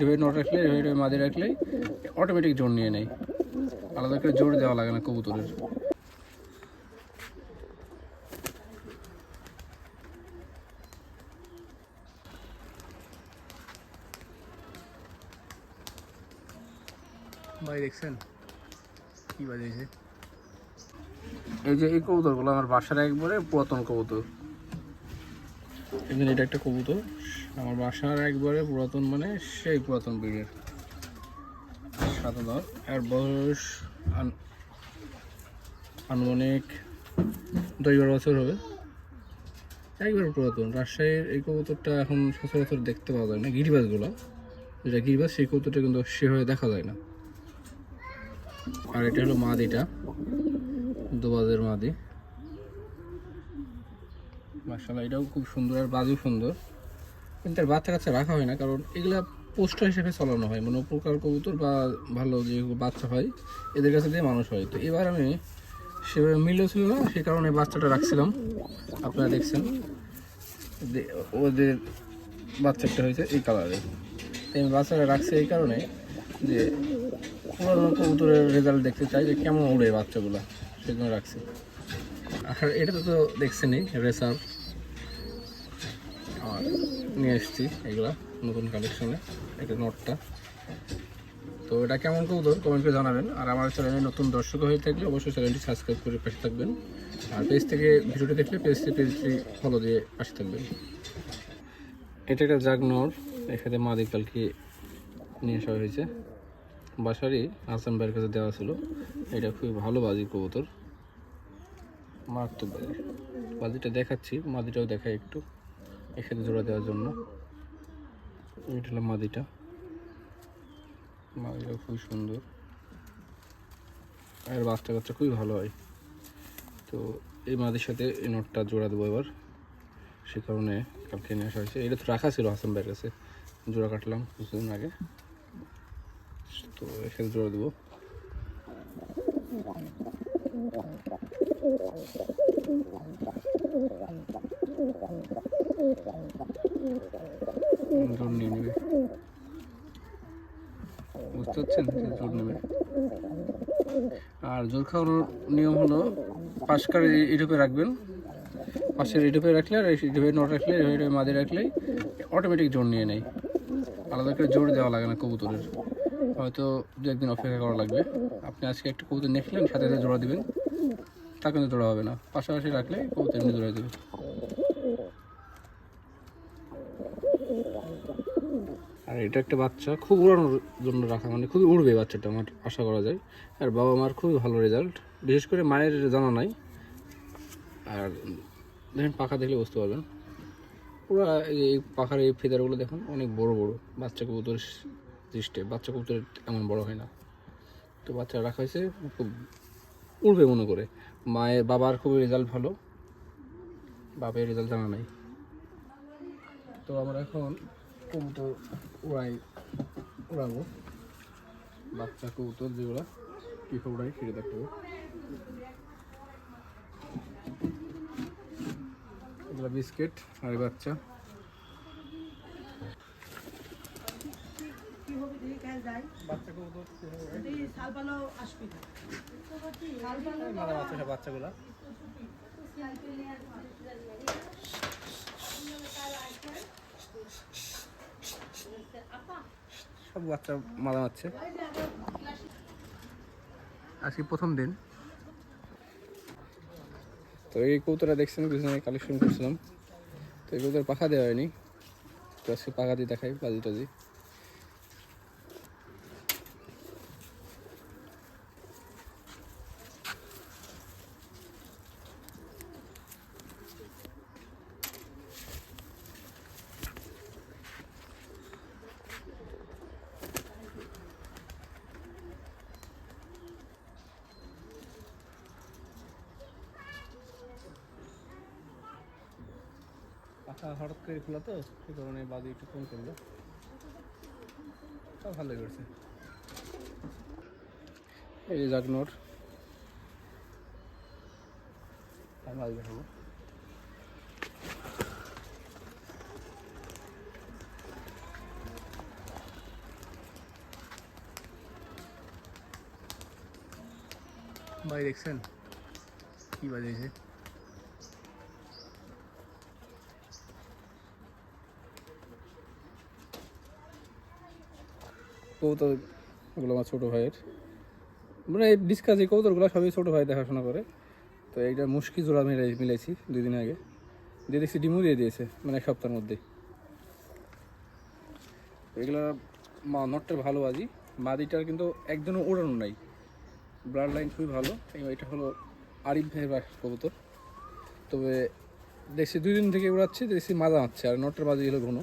এভাবে নট রাখলে এভাবে মাঝে রাখলে অটোমেটিক জোর নিয়ে নেয়। আলাদা করে জোর দেওয়া লাগে না কবুতরের। ভাই দেখছেন? কি বাজিয়েছে এই যে এই কবুতরগুলো আমার বাসার একবারে পুরাতন কবুতর। এখানে এটা একটা কবুতর। আমার বাসার একবারে পুরাতন মানে সেই পুরাতন ব্রিডের। সাদা দল এর বয়স আন- আনুমানিক দশ বারো বছর হবে। একবারে পুরাতন। রাজশাহীর এই কবুতরটা এখন সচরাচর দেখতে পাওয়া যায় না। গিরিবাজগুলো। যেটা গিরিবাজ, সেই কবুতরটা কিন্তু সেভাবে দেখা যায় না। আর এটা হলো মাদিটা দুবাজের মাদি। মার্শাল্লাহ এটাও খুব সুন্দর আর বাজু সুন্দর। কিন্তু তার বাচ্চা কাচ্চা রাখা হয় না, কারণ এগুলা পোস্টার হিসেবে চালানো হয় মানে উপকার কবুতর বা ভালো যে বাচ্চা হয়, এদের কাছে দিয়ে মানুষ হয়। তো এবার আমি সেভাবে মিলও ছিল না সে কারণে বাচ্চাটা রাখছিলাম। আপনারা দেখছেন ওদের বাচ্চাটা হয়েছে এই কালারের তাই আমি বাচ্চাটা রাখছি এই কারণে যে পুরোনো কবুতরের রেজাল্ট দেখতে চাই যে কেমন উড়ে বাচ্চাগুলো সেজন্য রাখছি। আর এটা তো দেখছেনই, রেসার। আর নিয়ে এসেছি এগুলা নতুন কালেকশনে এটা নোটটা। তো এটা কেমন কবুতর? কমেন্ট করে জানাবেন। আর আমার চ্যানেলে নতুন দর্শক হয়ে থাকলে অবশ্যই চ্যানেলটি সাবস্ক্রাইব করে পাশে থাকবেন। আর পেজ থেকে ভিডিওটি দেখলে পেজটি পেজটি ফলো দিয়ে পাশে থাকবেন। এটা একটা জাগনোর। এখানে মাদি কালকে নিয়ে আসা হয়েছে। বাসারই হাসান ভাইয়ের কাছে দেওয়া ছিল। এটা খুবই ভালো বাজি কবুতর। মারাত্মক বাজি বাজিটা দেখাচ্ছি, মাদিটাও দেখাই একটু। এখানে জোড়া দেওয়ার জন্য। এটা হলো মাদিটা। মাদিটা খুবই সুন্দর। আর বাচ্চা কাচ্চা খুবই ভালো হয়। তো এই মাদির সাথে এই নোটটা জোড়া দেবো এবার। সে কারণে কালকে নিয়ে আসা হয়েছে। এটা তো রাখা ছিল হাসান ভাইয়ের কাছে। জোড়া কাটলাম কিছুদিন আগে। তো এখানে জোড়া দেবো। জোর নিয়ে নেবে। বুঝতে পারছেন? জোর নেবে। আর জোর খাওয়ানোর নিয়ম হলো পাশকার ইটুপে রাখবেন। পাশের ইটুপে রাখলে আর ইটুপে নট রাখলে এভাবে মাঝে রাখলে অটোমেটিক জোর নিয়ে নেয়। আলাদা করে জোর দেওয়া লাগে না কবুতরের। হয়তো দু একদিন অপেক্ষা করা লাগবে। আপনি আজকে একটা কবুতর দেখলেন সাথে সাথে জোড়া দেবেন, তা কিন্তু জোড়া হবে না। পাশাপাশি রাখলে কবুতর এমনি জোড়া দেবে আর এটা একটা বাচ্চা, খুব উড়ানোর জন্য রাখা মানে খুবই উড়বে বাচ্চাটা আমার আশা করা যায়। আর বাবা মার খুবই ভালো রেজাল্ট বিশেষ করে মায়ের জানা নাই। আর দেখেন পাখা দেখলে বুঝতে পারবেন। পুরো এই পাখার এই ফেদারগুলো দেখুন, অনেক বড় বড়। বাচ্চা কবুতর দৃষ্টে, বাচ্চা কবুতর এমন বড় হয় না। তো বাচ্চা রাখা হয়েছে, খুব উড়বে মনে করে। মায়ের, বাবার খুবই রেজাল্ট ভালো। বাবার রেজাল্ট জানা নাই। তো আমরা এখন কবুতর উড়াই উড়াবো। বাচ্চা কবুতর যেগুলো কীভাবে উড়াই সেটা দেখতে হবে। এগুলো বিস্কিট আর বাচ্চা। বাচ্চা কবুতর বাচ্চাগুলো। সব বাচ্চা মারা মারছে আজকে প্রথম দিন। তো এই কৌতরা দেখছেন পিছনে কালেকশন করছিলাম। তো এই কৌতরা পাখা দেওয়া হয়নি। তো আজকে পাখা দিয়ে দেখাই বাজি টাজি পাখা হঠাৎ করে খোলা তো সে কারণে বাজি একটু কম করল। তা ভালোই করছে। এই যে জাগনোর। মাছ দেখাবো। ভাই দেখছেন? কি বাজিয়েছে কৌতর ওগুলো আমার ছোটো ভাইয়ের। মানে ডিসকাস এই কৌতরগুলো সবই ছোটো ভাই দেখাশোনা করে। তো এইটা মুশকি জোড়া মিলাই মিলাইছি দুই দিন আগে। দিয়ে দেখছি ডিমও দিয়ে দিয়েছে মানে এক সপ্তাহের মধ্যে। এগুলো মা নটটার ভালো বাজি মাদিটার কিন্তু একজনও ওড়ানো নাই। ব্লাড লাইন খুবই ভালো। এটা হলো আরিফ ভাইয়ের কবুতর। তবে দেখছি দুই দিন থেকে উড়াচ্ছি, দেখছি মাজা মারছে, আর নটটার বাজি হলো ঘন।